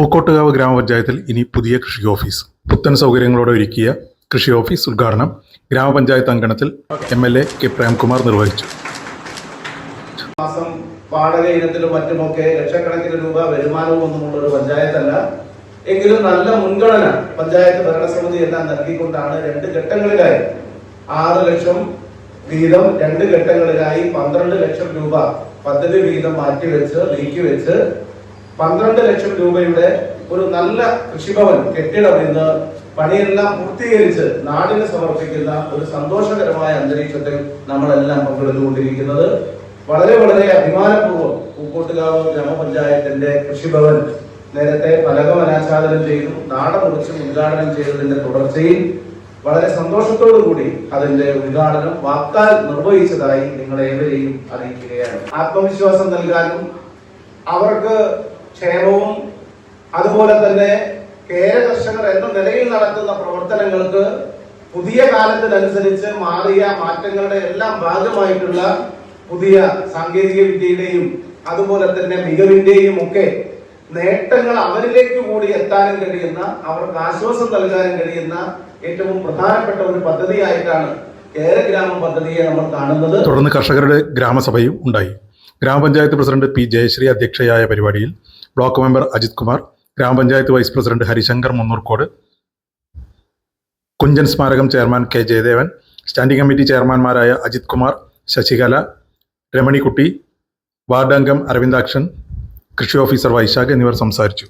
പൂക്കോട്ടുകാവ് ഗ്രാമപഞ്ചായത്തിൽ ഇനി പുതിയ കൃഷി ഓഫീസ്. പുത്തൻ സൗകര്യങ്ങളോടെ ഒരുക്കിയ കൃഷി ഓഫീസ് ഉദ്ഘാടനം ഗ്രാമപഞ്ചായത്ത് അങ്കണത്തിൽ M L A K Premkumar നിർവഹിച്ചു. മാസം വാടക ഇനത്തിലും മറ്റുമൊക്കെ ലക്ഷക്കണക്കിന് രൂപ വരുമാനവും ഒന്നുമുള്ള ഒരു പഞ്ചായത്തല്ല. എങ്കിലും നല്ല മുൻഗണന പഞ്ചായത്ത് ഭരണസമിതി എല്ലാം നൽകിക്കൊണ്ടാണ് രണ്ട് ഘട്ടങ്ങളിലായി. ആറ് ലക്ഷം വീതം രണ്ട് ഘട്ടങ്ങളിലായി പന്ത്രണ്ട് ലക്ഷം രൂപ പദ്ധതി വീതം മാറ്റിവെച്ച് നീക്കിവെച്ച് പന്ത്രണ്ട് ലക്ഷം രൂപയുടെ ഒരു നല്ല കൃഷിഭവൻ കെട്ടിടം ഇന്ന് പണിയെല്ലാം പൂർത്തീകരിച്ച് നാടിന് സമർപ്പിക്കുന്ന ഒരു സന്തോഷകരമായ അന്തരീക്ഷത്തിൽ നമ്മളെല്ലാം പങ്കെടുത്തുകൊണ്ടിരിക്കുന്നത് വളരെ വളരെ അഭിമാനപൂർവം പൂക്കോട്ടുകാവ് ഗ്രാമപഞ്ചായത്തിന്റെ കൃഷിഭവൻ നേരത്തെ ഫലകം അനാച്ഛാദനം ചെയ്തു നാടൻ മുറിച്ച് ഉദ്ഘാടനം ചെയ്തതിന്റെ തുടർച്ചയിൽ വളരെ സന്തോഷത്തോടു കൂടി അതിന്റെ ഉദ്ഘാടനം വാക്കാൽ നിർവഹിച്ചതായി നിങ്ങളെ ഏവരെയും അറിയിക്കുകയാണ്. ആത്മവിശ്വാസം നൽകാനും അവർക്ക് ക്ഷേമവും അതുപോലെ തന്നെ കേര കർഷകർ എന്ന നിലയിൽ നടത്തുന്ന പ്രവർത്തനങ്ങൾക്ക് പുതിയ കാലത്തിനനുസരിച്ച് മാറിയ മാറ്റങ്ങളുടെ എല്ലാം ഭാഗമായിട്ടുള്ള പുതിയ സാങ്കേതിക വിദ്യയുടെയും അതുപോലെ തന്നെ മികവിന്റെയും ഒക്കെ നേട്ടങ്ങൾ അവരിലേക്ക് കൂടി എത്താനും കഴിയുന്ന അവർക്ക് ആശ്വാസം നൽകാനും കഴിയുന്ന ഏറ്റവും പ്രധാനപ്പെട്ട ഒരു പദ്ധതിയായിട്ടാണ് കേര ഗ്രാമം പദ്ധതിയെ നമ്മൾ കാണുന്നത്. തുടർന്ന് കർഷകരുടെ ഗ്രാമസഭയും ഉണ്ടായി. ഗ്രാമപഞ്ചായത്ത് പ്രസിഡന്റ് പി ജയശ്രീ അധ്യക്ഷയായ പരിപാടിയിൽ ബ്ലോക്ക് മെമ്പർ അജിത് കുമാർ ഗ്രാമപഞ്ചായത്ത് വൈസ് പ്രസിഡന്റ് ഹരിശങ്കർ മുന്നൂർക്കോട് കുഞ്ചൻ സ്മാരകം chairman K Jayadevan standing committee ചെയർമാൻമാരായ Ajith Kumar Sasikala Ramanikutty ward അംഗം അരവിന്ദാക്ഷൻ കൃഷി ഓഫീസർ വൈശാഖ് എന്നിവർ സംസാരിച്ചു.